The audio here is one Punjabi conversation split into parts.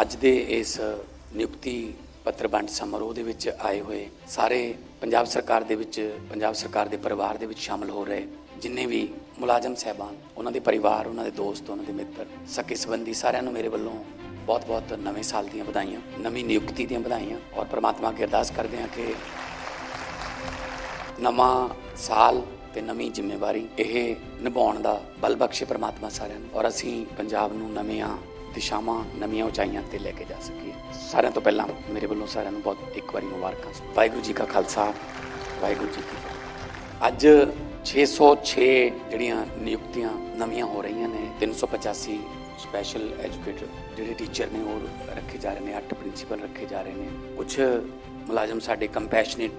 ਅੱਜ ਦੇ ਇਸ ਨਿਯੁਕਤੀ ਪੱਤਰ ਵੰਡ ਸਮਾਰੋਹ ਦੇ ਵਿੱਚ ਆਏ ਹੋਏ ਸਾਰੇ ਪੰਜਾਬ ਸਰਕਾਰ ਦੇ ਵਿੱਚ, ਪੰਜਾਬ ਸਰਕਾਰ ਦੇ ਪਰਿਵਾਰ ਦੇ ਵਿੱਚ ਸ਼ਾਮਲ ਹੋ ਰਹੇ ਜਿੰਨੇ ਵੀ ਮੁਲਾਜ਼ਮ ਸਹਿਬਾਨ, ਉਹਨਾਂ ਦੇ ਪਰਿਵਾਰ, ਉਹਨਾਂ ਦੇ ਦੋਸਤ, ਉਹਨਾਂ ਦੇ ਮਿੱਤਰ, ਸਕੇ ਸੰਬੰਧੀ ਸਾਰਿਆਂ ਨੂੰ ਮੇਰੇ ਵੱਲੋਂ ਬਹੁਤ-ਬਹੁਤ ਨਵੇਂ ਸਾਲ ਦੀਆਂ ਵਧਾਈਆਂ, ਨਵੀਂ ਨਿਯੁਕਤੀ ਦੀਆਂ ਵਧਾਈਆਂ ਔਰ ਪ੍ਰਮਾਤਮਾ ਅੱਗੇ ਅਰਦਾਸ ਕਰਦੇ ਹਾਂ ਕਿ ਨਵਾਂ ਸਾਲ ਤੇ ਨਵੀਂ ਜ਼ਿੰਮੇਵਾਰੀ ਇਹ ਨਿਭਾਉਣ ਦਾ ਬਲ ਬਖਸ਼ੇ ਪ੍ਰਮਾਤਮਾ ਸਾਰਿਆਂ ਨੂੰ ਔਰ ਅਸੀਂ ਪੰਜਾਬ ਨੂੰ ਨਵੀਆਂ ਦਿਸ਼ਾਵਾਂ ਨਵੀਆਂ ਉਚਾਈਆਂ ਤੇ ਲੈ ਕੇ ਜਾ ਸਕੀਏ। ਸਾਰਿਆਂ ਤੋਂ ਪਹਿਲਾਂ ਮੇਰੇ ਵੱਲੋਂ ਸਾਰਿਆਂ ਨੂੰ ਬਹੁਤ ਇੱਕ ਵਾਰੀ ਮੁਬਾਰਕਾਂ। ਵਾਹਿਗੁਰੂ ਜੀ ਕਾ ਖਾਲਸਾ, ਵਾਹਿਗੁਰੂ ਜੀ ਕੀ ਫਤਿਹ। ਅੱਜ 606 ਜਿਹੜੀਆਂ ਨਿਯੁਕਤੀਆਂ ਨਵੀਆਂ ਹੋ ਰਹੀਆਂ ਨੇ 385 ਸਪੈਸ਼ਲ ਐਜੂਕੇਟਰ ਜਿਹੜੇ ਟੀਚਰ ਨੇ ਉਹ ਰੱਖੇ ਜਾ ਰਹੇ ਨੇ 8 ਪ੍ਰਿੰਸੀਪਲ ਰੱਖੇ ਜਾ ਰਹੇ ਨੇ। ਕੁਝ ਮੁਲਾਜ਼ਮ ਸਾਡੇ ਕੰਪੈਸ਼ਨੇਟ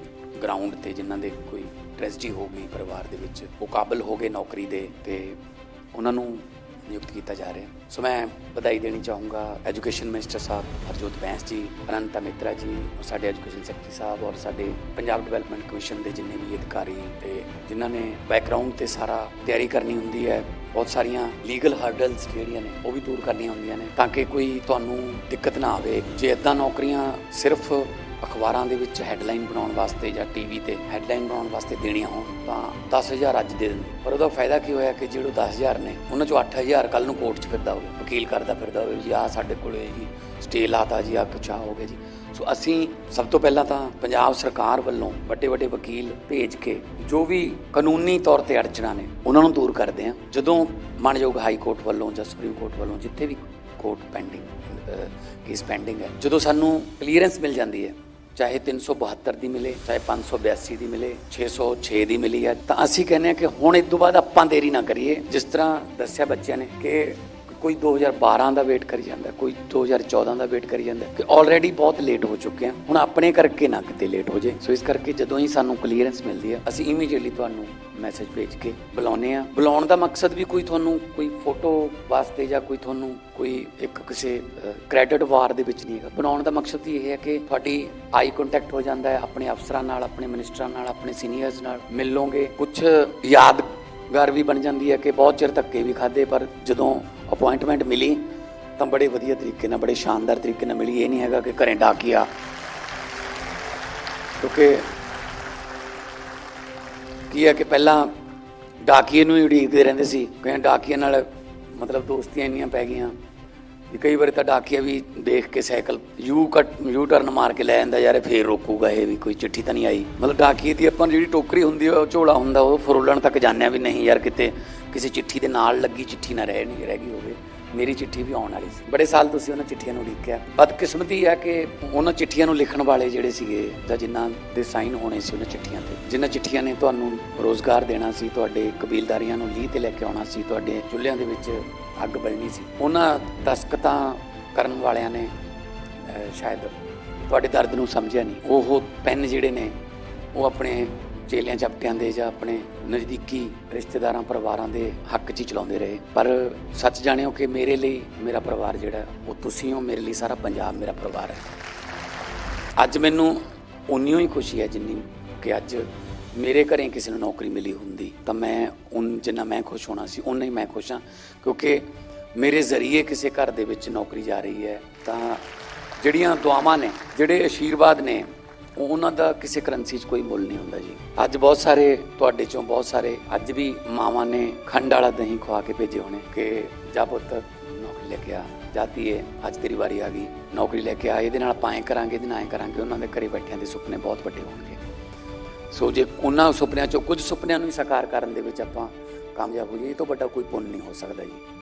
ਗਰਾਊਂਡ ਤੇ ਜਿਨ੍ਹਾਂ ਦੇ ਕੋਈ ਟ੍ਰੈਜਡੀ ਹੋ ਗਈ ਪਰਿਵਾਰ ਦੇ ਵਿੱਚ, ਉਹ ਕਾਬਲ ਹੋ ਗਏ ਨੌਕਰੀ ਦੇ ਤੇ ਉਹਨਾਂ ਨੂੰ ਨਿਯੁਕਤ ਕੀਤਾ ਜਾ ਰਿਹਾ ਸੋ ਮੈਂ ਵਧਾਈ ਦੇਣੀ ਚਾਹੂੰਗਾ ਐਜੂਕੇਸ਼ਨ ਮਿਨਿਸਟਰ ਸਾਹਿਬ ਹਰਜੋਤ ਬੈਂਸ ਜੀ, ਅਨੰਤਾ ਮਿੱਤਰਾ ਜੀ, ਔਰ ਸਾਡੇ ਐਜੂਕੇਸ਼ਨ ਸੈਕਟਰੀ ਸਾਹਿਬ ਔਰ ਸਾਡੇ ਪੰਜਾਬ ਡਿਵੈਲਪਮੈਂਟ ਕਮਿਸ਼ਨ ਦੇ ਜਿੰਨੇ ਵੀ ਅਧਿਕਾਰੀ ਤੇ ਜਿਨ੍ਹਾਂ ਨੇ ਬੈਕਗ੍ਰਾਉਂਡ ਤੇ ਸਾਰਾ ਤਿਆਰੀ ਕਰਨੀ ਹੁੰਦੀ ਹੈ, ਬਹੁਤ ਸਾਰੀਆਂ ਲੀਗਲ ਹਰਡਲਸ ਜਿਹੜੀਆਂ ਨੇ, ਉਹ ਵੀ ਦੂਰ ਕਰਨੀਆਂ ਹੁੰਦੀਆਂ ਨੇ, ਤਾਂ ਕਿ ਕੋਈ ਤੁਹਾਨੂੰ ਦਿੱਕਤ ਨਾ ਆਵੇ। ਜੇ ਇਦਾਂ ਨੌਕਰੀਆਂ ਸਿਰਫ ਅਖਬਾਰਾਂ ਦੇ ਵਿੱਚ ਹੈਡਲਾਈਨ ਬਣਾਉਣ ਵਾਸਤੇ ਜਾਂ ਟੀਵੀ ਤੇ ਹੈਡਲਾਈਨ ਬਣਾਉਣ ਵਾਸਤੇ ਦੇਣੀਆਂ ਹੋਣ, ਤਾਂ 10000 ਅੱਜ ਦੇ ਦਿੰਦੇ। ਪਰ ਉਹਦਾ ਫਾਇਦਾ ਕੀ ਹੋਇਆ ਕਿ ਜਿਹੜੇ 10000 ਨੇ, ਉਹਨਾਂ ਚੋਂ 8000 ਕੱਲ ਨੂੰ ਕੋਰਟ 'ਚ ਫਿਰਦਾ ਹੋਵੇ, ਵਕੀਲ ਕਰਦਾ ਫਿਰਦਾ ਹੋਵੇ ਜੀ ਆ ਸਾਡੇ ਕੋਲੇ ਜੀ ਸਟੇ ਲਾਤਾ ਜੀ ਆ ਕੁਛ ਆ, ਹੋ ਗਿਆ ਜੀ। ਸੋ ਅਸੀਂ ਸਭ ਤੋਂ ਪਹਿਲਾਂ ਤਾਂ ਪੰਜਾਬ ਸਰਕਾਰ ਵੱਲੋਂ ਵੱਡੇ ਵੱਡੇ ਵਕੀਲ ਭੇਜ ਕੇ ਜੋ ਵੀ ਕਾਨੂੰਨੀ ਤੌਰ ਤੇ ਅੜਚਣਾ ਨੇ, ਉਹਨਾਂ ਨੂੰ ਦੂਰ ਕਰਦੇ ਹਾਂ। ਜਦੋਂ ਮਾਨਯੋਗ ਹਾਈ ਕੋਰਟ ਵੱਲੋਂ ਜਾਂ ਸੁਪਰੀਮ ਕੋਰਟ ਵੱਲੋਂ ਜਿੱਥੇ ਵੀ ਕੋਰਟ ਪੈਂਡਿੰਗ ਕੇਸ ਪੈਂਡਿੰਗ ਹੈ, ਜਦੋਂ ਸਾਨੂੰ ਕਲੀਅਰੈਂਸ ਮਿਲ ਜਾਂਦੀ ਹੈ ਚਾਹੇ 372 ਦੀ ਮਿਲੇ, ਚਾਹੇ 582 ਦੀ ਮਿਲੇ 606 ਦੀ ਮਿਲੀ ਹੈ, ਤਾਂ ਅਸੀਂ ਕਹਿੰਦੇ ਹਾਂ ਕਿ ਹੁਣ ਇਸ ਤੋਂ ਬਾਅਦ ਆਪਾਂ ਦੇਰੀ ਨਾ ਕਰੀਏ। ਜਿਸ ਤਰ੍ਹਾਂ ਦੱਸਿਆ ਬੱਚਿਆਂ ਨੇ ਕਿ ਕੋਈ 2012 ਦਾ ਵੇਟ ਕਰੀ ਜਾਂਦਾ, ਕੋਈ 2014 ਦਾ ਵੇਟ ਕਰੀ ਜਾਂਦਾ, ਕਿ ਆਲਰੇਡੀ ਬਹੁਤ ਲੇਟ ਹੋ ਚੁੱਕੇ ਆ। ਹੁਣ ਆਪਣੇ ਕਰਕੇ ਨਾ ਕਿਤੇ ਲੇਟ ਹੋ ਜੇ। ਸੋ ਇਸ ਕਰਕੇ ਜਦੋਂ ਹੀ ਸਾਨੂੰ ਕਲੀਅਰੈਂਸ ਮਿਲਦੀ ਹੈ ਅਸੀਂ ਇਮੀਡੀਏਟਲੀ ਤੁਹਾਨੂੰ ਮੈਸੇਜ ਭੇਜ ਕੇ ਬੁਲਾਉਨੇ ਆ। ਬੁਲਾਉਣ ਦਾ ਮਕਸਦ ਵੀ ਕੋਈ ਤੁਹਾਨੂੰ ਕੋਈ ਫੋਟੋ ਵਾਸਤੇ ਜਾਂ ਕੋਈ ਤੁਹਾਨੂੰ ਕੋਈ ਇੱਕ ਕਿਸੇ ਕ੍ਰੈਡਿਟ ਵਾਰ ਦੇ ਵਿੱਚ ਨਹੀਂ ਹੈਗਾ। ਬਣਾਉਣ ਦਾ ਮਕਸਦ ਇਹ ਹੈ ਕਿ ਤੁਹਾਡੀ ਆਈ ਕੰਟੈਕਟ ਹੋ ਜਾਂਦਾ ਹੈ ਆਪਣੇ ਅਫਸਰਾਂ ਨਾਲ, ਆਪਣੇ ਮਿਨਿਸਟਰਾਂ ਨਾਲ, ਆਪਣੇ ਸੀਨੀਅਰਸ ਨਾਲ। ਮਿਲ ਲੋਗੇ ਕੁਝ ਯਾਦਗਾਰ ਵੀ ਬਣ ਜਾਂਦੀ ਹੈ ਕਿ ਬਹੁਤ ਚਿਰ ਧੱਕੇ ਵੀ ਖਾਦੇ ਪਰ ਜਦੋਂ ਅਪਾਇੰਟਮੈਂਟ ਮਿਲੀ, ਤਾਂ ਬੜੇ ਵਧੀਆ ਤਰੀਕੇ ਨਾਲ, ਬੜੇ ਸ਼ਾਨਦਾਰ ਤਰੀਕੇ ਨਾਲ ਮਿਲੀ। ਇਹ ਨਹੀਂ ਹੈਗਾ ਕਿ ਘਰੇ ਡਾਕੀਆ ਕਿਉਂਕਿ ਕੀ ਹੈ ਕਿ ਪਹਿਲਾਂ ਡਾਕੀਏ ਨੂੰ ਹੀ ਉਡੀਕਦੇ ਰਹਿੰਦੇ ਸੀ। ਕਈ ਡਾਕੀਏ ਨਾਲ ਮਤਲਬ ਦੋਸਤੀਆਂ ਇੰਨੀਆਂ ਪੈ ਗਈਆਂ। ਵੀ ਕਈ ਵਾਰੀ ਤਾਂ ਡਾਕੀਆ ਵੀ ਦੇਖ ਕੇ cycle U cut U turn ਮਾਰ ਕੇ ਲੈ ਜਾਂਦਾ ਯਾਰ ਇਹ ਫੇਰ ਰੋਕੂਗਾ ਇਹ ਵੀ, ਕੋਈ ਚਿੱਠੀ ਤਾਂ ਨਹੀਂ ਆਈ। ਮਤਲਬ ਡਾਕੀਏ ਦੀ ਆਪਾਂ ਜਿਹੜੀ ਟੋਕਰੀ ਹੁੰਦੀ ਆ, ਉਹ ਝੋਲਾ ਹੁੰਦਾ, ਉਹ ਫਰੋਲਣ ਤੱਕ ਜਾਂਦੇ ਆ ਵੀ ਨਹੀਂ ਯਾਰ, ਕਿਤੇ ਕਿਸੇ ਚਿੱਠੀ ਦੇ ਨਾਲ ਲੱਗੀ ਚਿੱਠੀ ਨਾ ਰਹਿ, ਨਹੀਂ ਰਹਿ ਗਈ ਹੋਵੇ। ਮੇਰੀ ਚਿੱਠੀ ਵੀ ਆਉਣ ਵਾਲੀ ਸੀ। ਬੜੇ ਸਾਲ ਤੁਸੀਂ ਉਹਨਾਂ ਚਿੱਠੀਆਂ ਨੂੰ ਉਡੀਕਿਆ ਬਦਕਿਸਮਤੀ ਹੈ ਕਿ ਉਹਨਾਂ ਚਿੱਠੀਆਂ ਨੂੰ ਲਿਖਣ ਵਾਲੇ ਜਿਹੜੇ ਸੀਗੇ ਜਾਂ ਜਿਨ੍ਹਾਂ ਦੇ ਸਾਈਨ ਹੋਣੇ ਸੀ ਉਹਨਾਂ ਚਿੱਠੀਆਂ ਤੇ, ਜਿਨ੍ਹਾਂ ਚਿੱਠੀਆਂ ਨੇ ਤੁਹਾਨੂੰ ਰੋਜ਼ਗਾਰ ਦੇਣਾ ਸੀ, ਤੁਹਾਡੇ ਕਬੀਲਦਾਰੀਆਂ ਨੂੰ ਲੀਹ ਤੇ ਲੈ ਕੇ ਆਉਣਾ ਸੀ, ਤੁਹਾਡੇ ਚੁੱਲ੍ਹਿਆਂ ਦੇ ਵਿੱਚ ਅੱਗ ਬਲਣੀ ਸੀ, ਉਹਨਾਂ ਦਸਕਤਾਂ ਕਰਨ ਵਾਲਿਆਂ ਨੇ ਸ਼ਾਇਦ ਤੁਹਾਡੇ ਦਰਦ ਨੂੰ ਸਮਝਿਆ ਨਹੀਂ। ਉਹ ਪੈਨ ਜਿਹੜੇ ਨੇ, ਉਹ ਆਪਣੇ ਚੇਲਿਆਂ ਚਪਟਿਆਂ ਦੇ ਜਾਂ ਆਪਣੇ ਨਜ਼ਦੀਕੀ ਰਿਸ਼ਤੇਦਾਰਾਂ, ਪਰਿਵਾਰਾਂ ਦੇ ਹੱਕ 'ਚ ਹੀ ਚਲਾਉਂਦੇ ਰਹੇ। ਪਰ ਸੱਚ ਜਾਣਿਓ ਕਿ ਮੇਰੇ ਲਈ, ਮੇਰਾ ਪਰਿਵਾਰ ਜਿਹੜਾ, ਉਹ ਤੁਸੀਂ ਹੋ, ਮੇਰੇ ਲਈ ਸਾਰਾ ਪੰਜਾਬ ਮੇਰਾ ਪਰਿਵਾਰ ਹੈ। ਅੱਜ ਮੈਨੂੰ ਉਨੀ ਹੀ ਖੁਸ਼ੀ ਹੈ ਜਿੰਨੀ ਕਿ ਅੱਜ ਮੇਰੇ ਘਰੇ ਕਿਸੇ ਨੂੰ ਨੌਕਰੀ ਮਿਲੀ ਹੁੰਦੀ। ਤਾਂ ਮੈਂ ਉਨ, ਜਿੰਨਾ ਮੈਂ ਖੁਸ਼ ਹੋਣਾ ਸੀ ਉਨਾ ਹੀ ਮੈਂ ਖੁਸ਼ ਹਾਂ। ਕਿਉਂਕਿ ਮੇਰੇ ਜ਼ਰੀਏ ਕਿਸੇ ਘਰ ਦੇ ਵਿੱਚ ਨੌਕਰੀ ਜਾ ਰਹੀ ਹੈ, ਤਾਂ ਜਿਹੜੀਆਂ ਦੁਆਵਾਂ ਨੇ, ਜਿਹੜੇ ਆਸ਼ੀਰਵਾਦ ਨੇ ਉਹਨਾਂ ਦਾ ਕਿਸੇ ਕਰੰਸੀ 'ਚ ਕੋਈ ਮੁੱਲ ਨਹੀਂ ਹੁੰਦਾ ਜੀ। ਅੱਜ ਬਹੁਤ ਸਾਰੇ ਤੁਹਾਡੇ ਚੋਂ ਬਹੁਤ ਸਾਰੇ, ਅੱਜ ਵੀ ਮਾਵਾਂ ਨੇ ਖੰਡ ਵਾਲਾ ਦਹੀਂ ਖਵਾ ਕੇ ਭੇਜੇ ਹੋਣੇ ਕਿ ਜਾ ਪੁੱਤ ਨੌਕਰੀ ਲੈ ਕੇ ਆ ਜਾਤੀ ਏ ਅੱਜ ਤੇਰੀ ਵਾਰੀ ਆ ਗਈ, ਨੌਕਰੀ ਲੈ ਕੇ ਆ, ਇਹਦੇ ਨਾਲ ਪਾਏ ਕਰਾਂਗੇ, ਇਹਦੇ ਨਾਲ ਕਰਾਂਗੇ, ਉਹਨਾਂ ਦੇ ਘਰੇ ਬੈਠਿਆਂ ਦੇ ਸੁਪਨੇ ਬਹੁਤ ਵੱਡੇ ਹੋਣਗੇ। ਸੋ ਜੇ ਉਹਨਾਂ ਸੁਪਨਿਆਂ ਚੋਂ ਕੁਝ ਸੁਪਨਿਆਂ ਨੂੰ ਹੀ ਸਾਕਾਰ ਕਰਨ ਦੇ ਵਿੱਚ ਆਪਾਂ ਕਾਮਯਾਬ ਹੋ ਜਾਈਏ ਇਹ ਤੋਂ ਵੱਡਾ ਕੋਈ ਪੁੰਨ ਨਹੀਂ ਹੋ ਸਕਦਾ ਜੀ।